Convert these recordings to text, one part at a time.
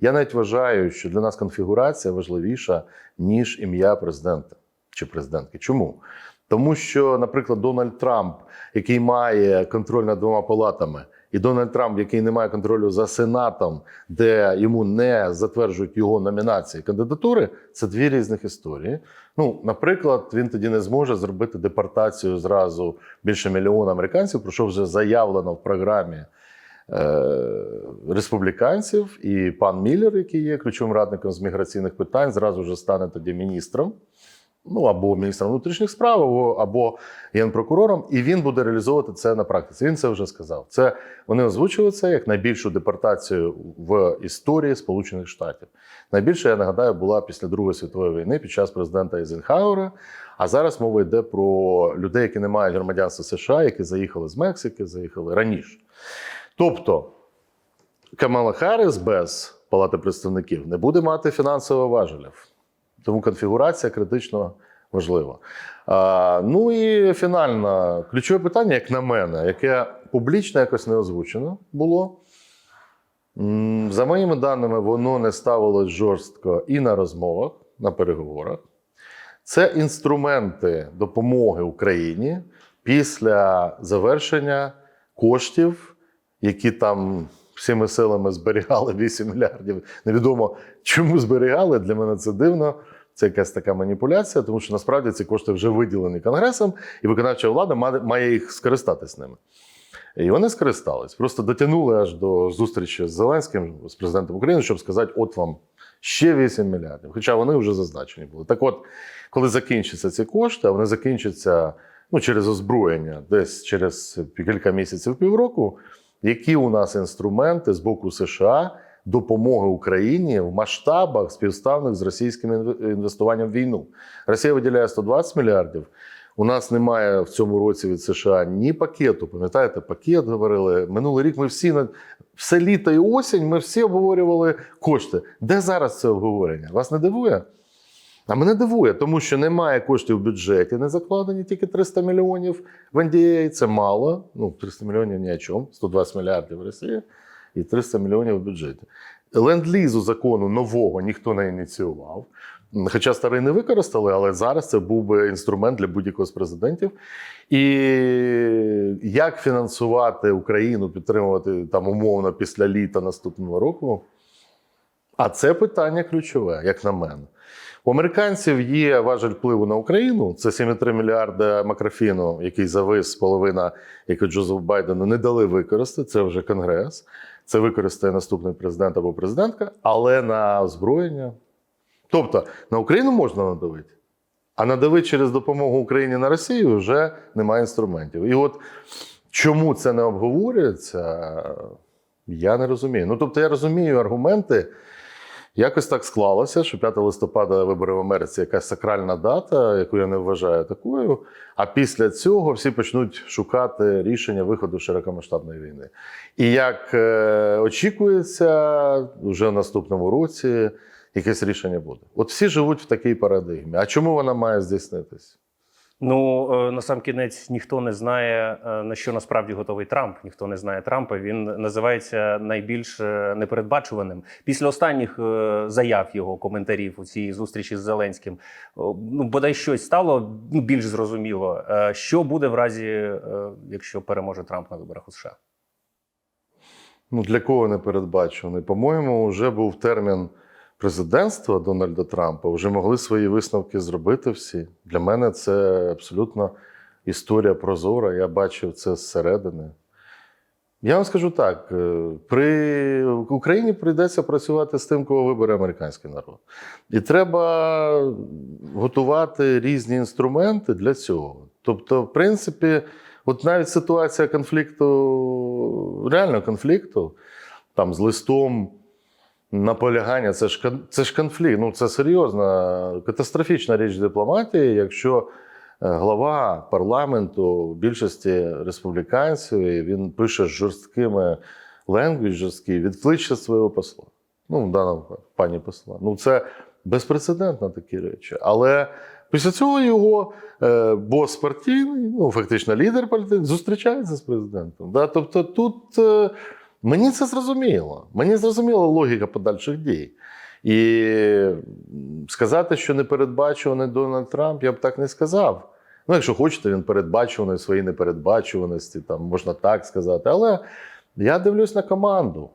Я навіть вважаю, що для нас конфігурація важливіша, ніж ім'я президента чи президентки. Чому? Тому що, наприклад, Дональд Трамп, який має контроль над двома палатами, і Дональд Трамп, який не має контролю за Сенатом, де йому не затверджують його номінації кандидатури, це дві різних історії. Ну, наприклад, він тоді не зможе зробити депортацію зразу більше мільйона американців, про що вже заявлено в програмі республіканців. І пан Міллер, який є ключовим радником з міграційних питань, зразу вже стане тоді міністром. Ну, або міністром внутрішніх справ, або, генпрокурором, і він буде реалізовувати це на практиці. Він це вже сказав. Це вони озвучили це як найбільшу депортацію в історії Сполучених Штатів. Найбільше, я нагадаю, була після Другої світової війни під час президента Ейзенхауера. А зараз мова йде про людей, які не мають громадянства США, які заїхали з Мексики, заїхали раніше. Тобто Камала Харріс без Палати представників не буде мати фінансового важелів. Тому конфігурація критично важлива. А, ну і фінально, ключове питання, як на мене, яке публічно якось не озвучено було. За моїми даними, воно не ставилось жорстко і на розмовах, на переговорах. Це інструменти допомоги Україні після завершення коштів, які там всіми силами зберігали 8 мільярдів. Невідомо, чому зберігали. Для мене це дивно. Це якась така маніпуляція, тому що насправді ці кошти вже виділені Конгресом, і виконавча влада має- їх скористатись ними. І вони скористались. Просто дотягнули аж до зустрічі з Зеленським, з президентом України, щоб сказати: от вам ще 8 мільярдів. Хоча вони вже зазначені були. Так от, коли закінчаться ці кошти, а вони закінчаться ну, через озброєння, десь через кілька місяців, півроку, які у нас інструменти з боку США допомоги Україні в масштабах співставних з російським інвестуванням в війну. Росія виділяє 120 мільярдів. У нас немає в цьому році від США ні пакету. Пам'ятаєте, пакет говорили минулий рік. Ми всі на все літо і осінь. Ми всі обговорювали кошти. Де зараз це обговорення? Вас не дивує? А мене дивує, тому що немає коштів в бюджеті, не закладені тільки 300 мільйонів в NDA. Це мало. Ну, 300 мільйонів ні о чому, 120 мільярдів в Росії і 300 мільйонів в бюджеті. Ленд-лізу закону нового ніхто не ініціював. Хоча старий не використали, але зараз це був би інструмент для будь-якого з президентів. І як фінансувати Україну, підтримувати там умовно після літа наступного року? А це питання ключове, як на мене. У американців є важель впливу на Україну. Це 7,3 мільярда макрофіну, який завис половина, який Джозеф Байдену не дали використати. Це вже Конгрес. Це використає наступний президент або президентка, але на озброєння. Тобто на Україну можна надавити, а надавити через допомогу Україні на Росію вже немає інструментів. І от чому це не обговорюється, я не розумію. Ну тобто, я розумію аргументи. Якось так склалося, що 5 листопада вибори в Америці якась сакральна дата, яку я не вважаю такою. А після цього всі почнуть шукати рішення виходу широкомасштабної війни. І як е, очікується, вже в наступному році якесь рішення буде. От всі живуть в такій парадигмі. А чому вона має здійснитись? Ну е, на сам кінець ніхто не знає е, на що насправді готовий Трамп. Ніхто не знає Трампа. Він називається найбільш е, непередбачуваним. Після останніх заяв його коментарів у цій зустрічі з Зеленським. Ну бодай щось стало ну, більш зрозуміло. Що буде в разі, якщо переможе Трамп на виборах у США? Ну, для кого не передбачений? По-моєму, вже був термін президентства Дональда Трампа. Вже могли свої висновки зробити всі. Для мене це абсолютно історія прозора. Я бачив це зсередини. Я вам скажу так: е, при Україні прийдеться працювати з тим, кого вибере американський народ. І треба готувати різні інструменти для цього. Тобто, в принципі, от навіть ситуація конфлікту, реального конфлікту, там з листом наполягання, це ж, це ж конфлікт. Ну, це серйозна, катастрофічна річ дипломатії, якщо е, глава парламенту більшості республіканців, він пише з жорсткими ленгвіж жорсткий, відкличе свого посла. Ну, в даному пані посла. Ну, це безпрецедентно такі речі. Але після цього його е, бос партійний, ну, фактично лідер партії, зустрічається з президентом. Да? Тобто тут. Мені це зрозуміло. Мені зрозуміла логіка подальших дій. І сказати, що непередбачуваний Дональд Трамп, я б так не сказав. Ну, якщо хочете, він передбачуваний в своїй непередбачуваності, там можна так сказати. Але я дивлюсь на команду.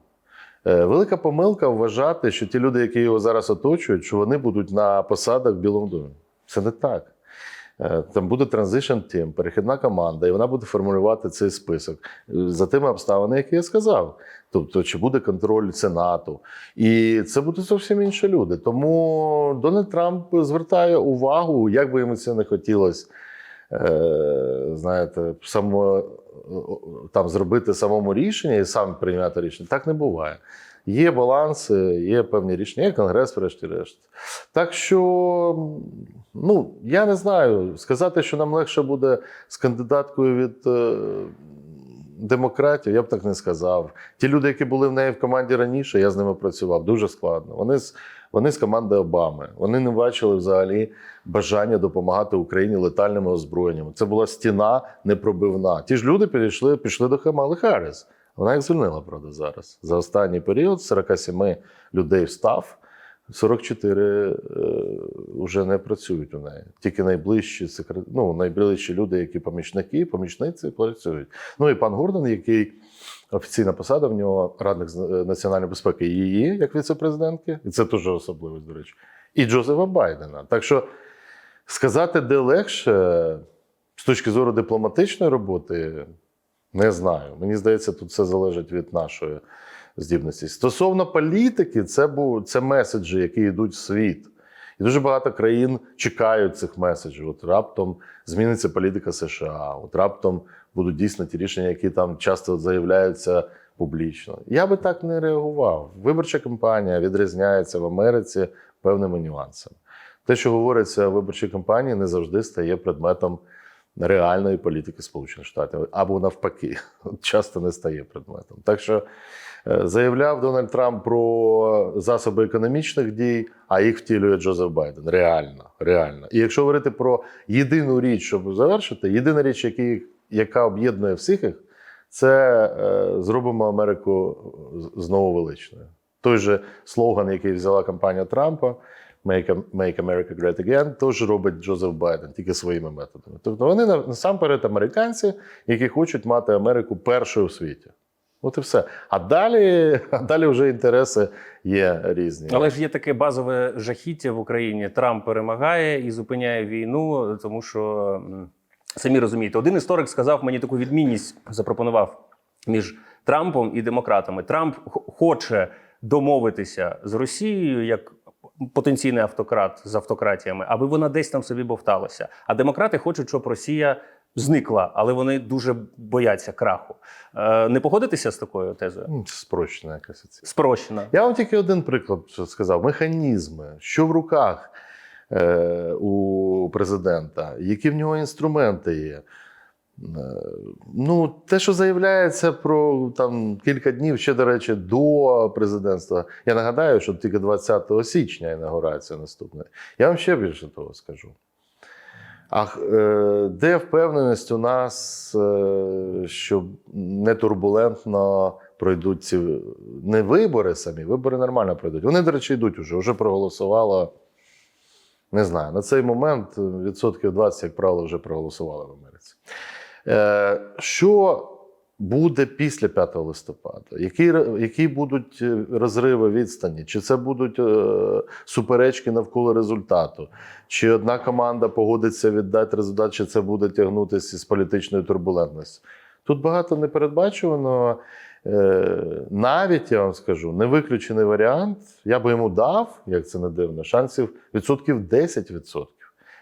Е, Велика помилка вважати, що ті люди, які його зараз оточують, що вони будуть на посадах в Білому домі. Це не так. Е, Там буде transition team, перехідна команда, і вона буде формулювати цей список е, за тими обставинами, які я сказав. Тобто, чи буде контроль Сенату. І це будуть зовсім інші люди. Тому Дональд Трамп звертає увагу, як би йому це не хотілося, е, знаєте, само, там зробити самому рішення і сам прийняти рішення. Так не буває. Є баланси, є певні рішення, є конгрес, врешті-решт. Так що, ну, я не знаю, сказати, що нам легше буде з кандидаткою від е, демократів, я б так не сказав. Ті люди, які були в неї в команді раніше, я з ними працював дуже складно. Вони з, вони з команди Обами. Вони не бачили взагалі бажання допомагати Україні летальними озброєннями. Це була стіна непробивна. Ті ж люди підійшли, пішли до Камали Харріс. Вона їх звільнила, правда, зараз. За останній період з 47 людей встав. 44 е, вже не працюють у неї. Тільки найближчі секрет... ну, найближчі люди, які помічники, помічниці працюють. Ну і пан Гордон, який офіційна посада в нього радник з е, національної безпеки, її як віце-президентки, і це дуже особливість, до речі, і Джозефа Байдена. Так що сказати, де легше з точки зору дипломатичної роботи, не знаю. Мені здається, тут все залежить від нашої здібності. Стосовно політики, це був це меседжі, які йдуть в світ. І дуже багато країн чекають цих меседжів. От раптом зміниться політика США, от раптом будуть дійсно ті рішення, які там часто заявляються публічно. Я би так не реагував. Виборча кампанія відрізняється в Америці певними нюансами. Те, що говориться в виборчій кампанії, не завжди стає предметом реальної політики Сполучених Штатів або навпаки, часто не стає предметом. Так що е, заявляв Дональд Трамп про засоби економічних дій, а їх втілює Джозеф Байден. Реально, реально. І якщо говорити про єдину річ, щоб завершити, єдина річ, які, яка об'єднує всіх їх, це е, зробимо Америку знову величною. Той же слоган, який взяла кампанія Трампа. Make, Make America Great Again, теж робить Джозеф Байден, тільки своїми методами. Тобто вони на- насамперед американці, які хочуть мати Америку першою в світі. От і все. А далі, а далі вже інтереси є різні. Але ж є таке базове жахіття в Україні. Трамп перемагає і зупиняє війну, тому що самі розумієте, один історик сказав мені таку відмінність, запропонував між Трампом і демократами. Трамп хоче домовитися з Росією як потенційний автократ з автократіями, аби вона десь там собі бовталася. А демократи хочуть, щоб Росія зникла, але вони дуже бояться краху. Е, не погодитися з такою тезою? Спрощена якась оцінка. Спрощена. Я вам тільки один приклад сказав: механізми, що в руках е, у президента, які в нього інструменти є. Ну, те, що заявляється про там кілька днів, ще, до речі, до президентства. Я нагадаю, що тільки 20 січня інаугурація наступна. Я вам ще більше того скажу. А е, де впевненість у нас, е, що не турбулентно пройдуть ці не вибори самі, вибори нормально пройдуть. Вони, до речі, йдуть уже. Вже проголосувало. Не знаю, на цей момент відсотків 20, як правило, вже проголосували в Америці. Е, що буде після 5 листопада? Які, які будуть е, розриви відстані? Чи це будуть е, суперечки навколо результату? Чи одна команда погодиться віддати результат, чи це буде тягнутися з політичної турбулентності? Тут багато непередбачуваного. Е, навіть я вам скажу, не виключений варіант. Я би йому дав, як це не дивно, шансів відсотків 10%.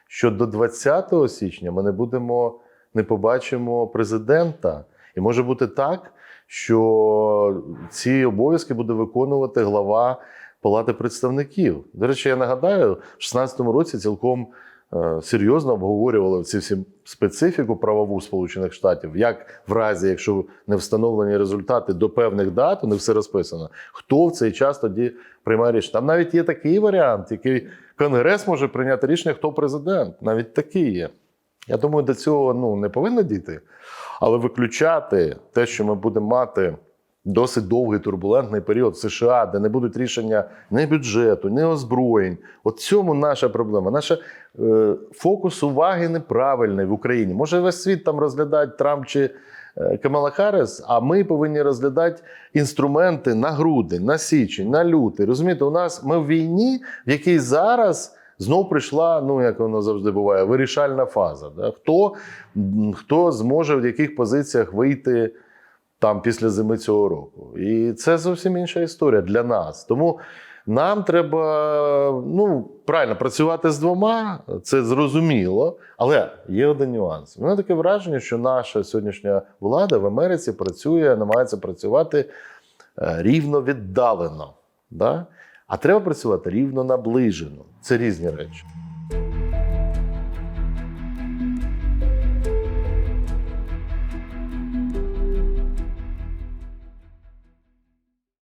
Що до 20 січня ми не будемо, не побачимо президента. І може бути так, що ці обов'язки буде виконувати глава Палати представників. До речі, я нагадаю, в 16 році цілком е, серйозно обговорювали ці всі специфіку правову Сполучених Штатів, як в разі, якщо не встановлені результати до певних дат, них все розписано. Хто в цей час тоді приймає рішення? Там навіть є такий варіант, який Конгрес може прийняти рішення, хто президент. Навіть такий є. Я думаю, до цього ну, не повинно дійти. Але виключати те, що ми будемо мати досить довгий турбулентний період в США, де не будуть рішення ні бюджету, ні озброєнь. От цьому наша проблема. Наша е, фокус уваги неправильний в Україні. Може, весь світ там розглядає Трамп чи е, Камала Харріс, а ми повинні розглядати інструменти на грудень, на січень, на лютий. Розумієте, у нас ми в війні, в якій зараз. Знов прийшла, ну як воно завжди буває, вирішальна фаза. Да? Хто, хто зможе в яких позиціях вийти там після зими цього року? І це зовсім інша історія для нас. Тому нам треба ну, правильно працювати з двома, це зрозуміло. Але є один нюанс. У мене таке враження, що наша сьогоднішня влада в Америці працює, намагається працювати е, рівно віддалено. Да? А треба працювати рівно наближено. Це різні речі.